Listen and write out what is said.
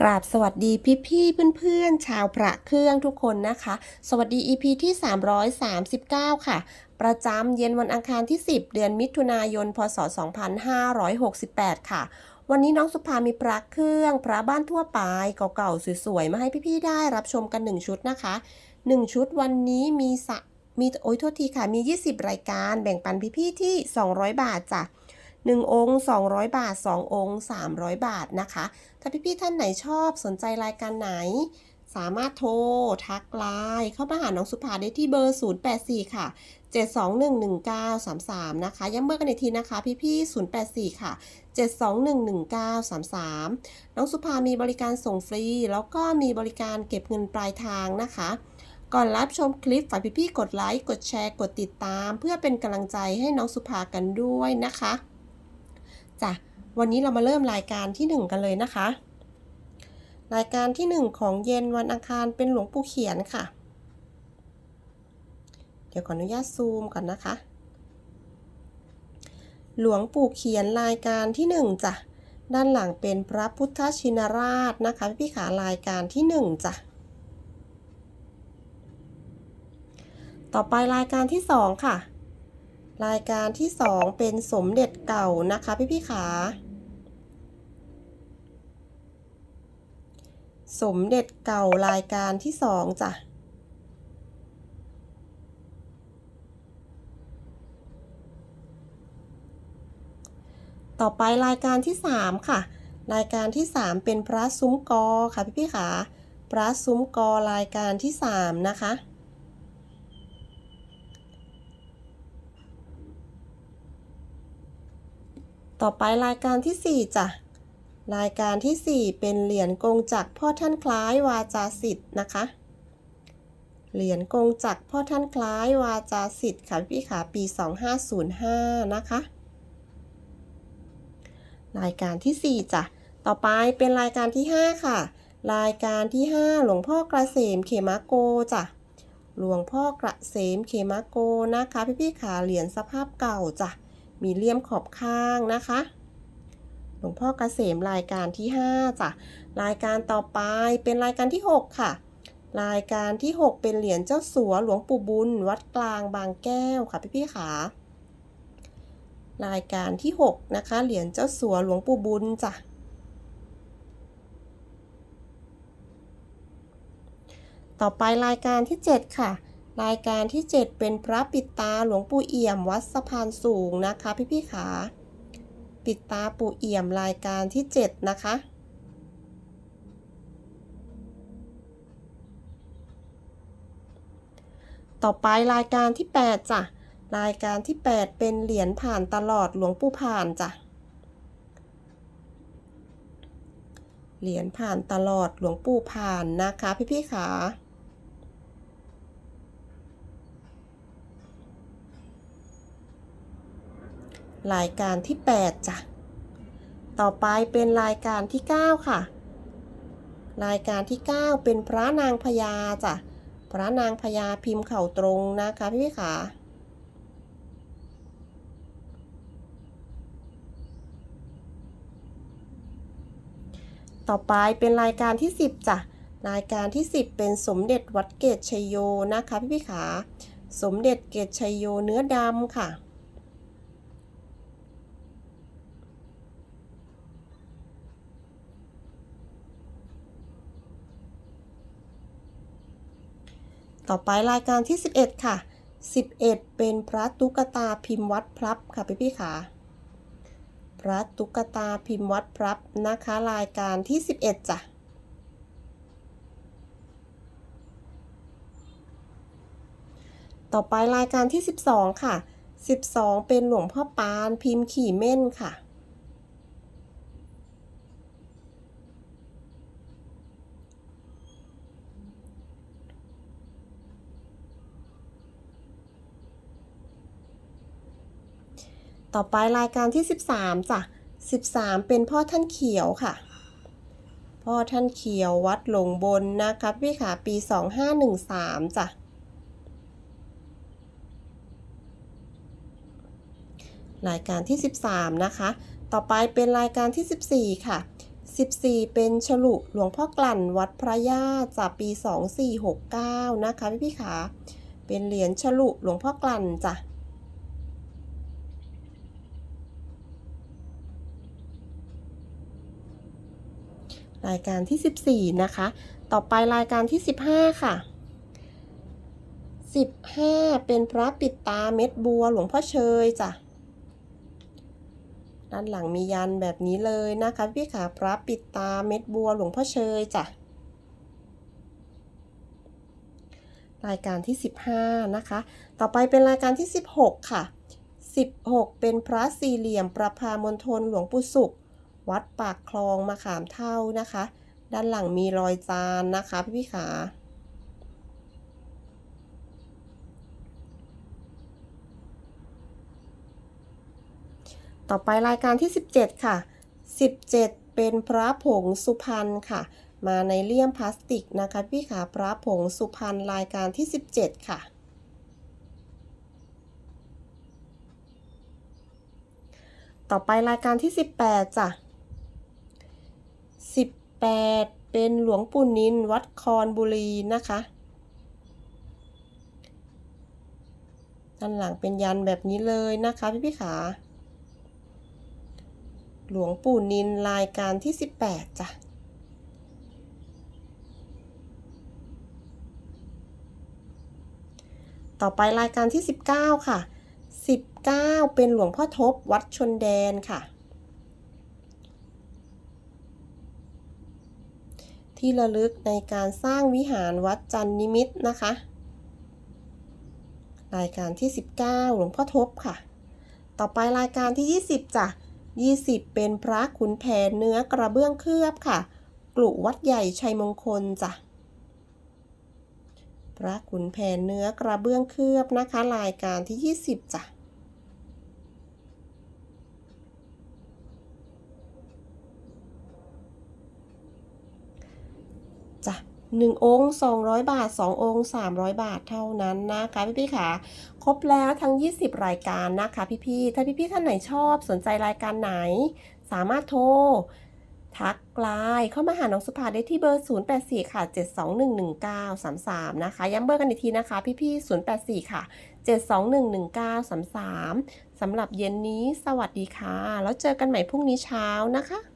กราบสวัสดีพี่พี่เพื่อนๆ ชาวพระเครื่องทุกคนนะคะ สวัสดี EP ที่ 339 ค่ะ ประจำเย็นวันอังคารที่ 10 เดือนมิถุนายน พศ 2568 ค่ะ วันนี้น้องสุภามีพระเครื่อง พระบ้านทั่วไปเก่าๆสวยๆ มาให้พี่ๆ ได้รับชมกัน 1 ชุดนะคะ 1 ชุดวันนี้มีสะมีโอ้ยโทษทีค่ะ มี 20 รายการแบ่งปันพี่ๆ ที่ 200 บาทจ้ะ 1 องค์ 200 บาท 2 องค์ 300 บาทนะคะ ถ้าพี่ๆท่านไหนชอบสนใจรายการไหน สามารถโทร ทักไลน์เข้ามาหาน้องสุภาได้ที่เบอร์ 084 ค่ะ 7211933 นะคะ ย้ำเบอร์กันอีกทีนะคะพี่ๆ084 ค่ะ 7211933 น้องสุภามีบริการส่งฟรี แล้วก็มีบริการเก็บเงินปลายทางนะคะก่อนรับชมคลิปฝากพี่ๆกดไลค์ กดแชร์ กดติดตาม เพื่อเป็นกำลังใจให้น้องสุภากันด้วยนะคะ จ้ะวันนี้เรามาเริ่มรายการที่ 1 กันเลยนะคะ รายการที่ 1 ของเย็นวันอังคารเป็นหลวงปู่เขียนค่ะ เดี๋ยวขออนุญาตซูมก่อนนะคะ หลวงปู่เขียนรายการที่ 1จ้ะด้านหลังเป็นพระพุทธชินราชนะคะพี่ขารายการที่ 1จ้ะต่อไปรายการที่ 2 ค่ะ รายการที่ 2 เป็นสมเด็จเก่านะคะพี่พี่ขา สมเด็จเก่ารายการที่ 2จ้ะต่อไปรายการที่ 3 ค่ะ รายการที่ 3 เป็นพระซุ้มกอค่ะพี่พี่ขา พระซุ้มกอรายการที่ 3 นะคะ ต่อไปรายการที่ 4จ้ะรายการที่ 4 เป็นเหรียญกงจักพ่อท่านคล้ายวาจาสิทธิ์นะคะ เหรียญกงจักพ่อท่านคล้ายวาจาสิทธิ์ค่ะพี่ขาปี 2505 นะคะ รายการที่ 4จ้ะต่อไปเป็นรายการที่ 5 ค่ะ รายการที่ 5 หลวงพ่อกระเสมเขมาโกจ้ะหลวงพ่อกระเสมเขมาโกนะคะ พี่พี่ขาเหรียญสภาพเก่าจ้ะ มีเลี่ยมขอบข้างนะคะ หลวงพ่อเกษมรายการที่ 5จ้ะรายการต่อไปเป็นรายการที่ 6 ค่ะ รายการที่ 6 เป็นเหรียญเจ้าสัวหลวงปู่บุญ วัดกลางบางแก้วค่ะพี่พี่ๆขารายการที่ 6 นะคะ เหรียญเจ้าสัวหลวงปู่บุญจ้ะต่อไปรายการที่ 7 ค่ะ รายการที่ 7 เป็นพระปิดตาหลวงปู่เอี่ยมวัดสะพานสูงนะคะ พี่พี่ขา ปิดตาปู่เอี่ยมรายการที่ 7 นะคะ ต่อไปรายการที่ 8จ้ะรายการที่ 8 เป็นเหรียญผ่านตลอดหลวงปู่ผ่านจ้ะเหรียญผ่านตลอดหลวงปู่ผ่านนะคะ พี่พี่ขา รายการที่ 8จ้ะ ต่อไปเป็นรายการที่ 9 ค่ะ รายการที่ 9 เป็นพระนางพญาจ้ะ พระนางพญาพิมพ์เข่าตรงนะคะพี่พี่ขาต่อไปเป็นรายการที่ 10จ้ะ รายการที่ 10 เป็นสมเด็จวัดเกตชัยโยนะคะพี่พี่ขา สมเด็จเกตชัยโยเนื้อดำค่ะ ต่อไปรายการที่ 11 ค่ะ 11 เป็นพระตุ๊กตาพิมพ์วัดพลับค่ะพี่พี่ๆค่ะพระตุ๊กตาพิมพ์วัดพลับนะคะ รายการที่ 11จ้ะต่อไปรายการที่ 12 ค่ะ 12 เป็นหลวงพ่อปานพิมพ์ขี่เม่นค่ะ ต่อไปรายการที่ 13จ้ะ13 เป็นพ่อท่านเขียวค่ะ พ่อท่านเขียววัดหลงบนนะคะพี่ขาปี 2513จ้ะรายการที่ 13 นะคะ ต่อไปเป็นรายการที่ 14 ค่ะ 14 เป็นฉลุหลวงพ่อกลั่นวัดพระญาติจากปี 2469 นะคะพี่พี่ขา เป็นเหรียญฉลุหลวงพ่อกลั่นจ้ะ รายการที่ 14 นะคะ ต่อไปรายการที่ 15 ค่ะ 15 เป็นพระปิดตาเม็ดบัวหลวงพ่อเชยจ้ะ ด้านหลังมียันแบบนี้เลยนะคะพี่ขาพระปิดตาเม็ดบัวหลวงพ่อเชยจ้ะ รายการที่ 15 นะคะ ต่อไปเป็นรายการที่ 16 ค่ะ 16 เป็นพระสี่เหลี่ยมประพามณฑลหลวงปู่สุข วัดปากคลองมะขามเท่านะคะ ด้านหลังมีรอยจานนะคะพี่พี่ขาต่อไปรายการที่ 17 ค่ะ 17 เป็นพระผงสุพรรณค่ะ มาในเลี่ยมพลาสติกนะคะพี่ขาพระผงสุพรรณรายการที่ 17 ค่ะ ต่อไปรายการที่ 18จ้ะ 18 เป็นหลวงปู่นินวัดคอนบุรีนะคะ ด้านหลังเป็นยันแบบนี้เลยนะคะพี่พี่ขา หลวงปู่นินรายการที่ 18 จ้ะต่อไปรายการที่ 19 ค่ะ 19 เป็นหลวงพ่อทบวัดชนแดนค่ะ ที่ระลึกในการสร้างวิหารวัดจันนิมิตรนะคะ รายการที่ 19 หลวงพ่อทบค่ะ ต่อไปรายการที่ 20จ้ะ20 เป็นพระขุนแผนเนื้อกระเบื้องเคลือบค่ะ กลุวัดใหญ่ชัยมงคลจ้ะพระขุนแผนเนื้อกระเบื้องเคลือบนะคะ รายการที่ 20จ้ะ จ้ะหนึ่งองค์ 200 บาท 2 องค์ 300 บาทเท่านั้นนะคะพี่ๆค่ะ ครบแล้วทั้ง 20 รายการนะคะพี่ๆถ้าพี่ๆท่านไหนชอบสนใจรายการไหน สามารถโทรทักไลน์เข้ามาหาน้องสุภาได้ที่เบอร์ 084 ค่ะ 7211933 นะคะ ย้ำเบอร์กันอีกทีนะคะ พี่ๆ084 ค่ะ 7211933 สำหรับเย็นนี้ สวัสดีค่ะ แล้วเจอกันใหม่พรุ่งนี้เช้านะคะ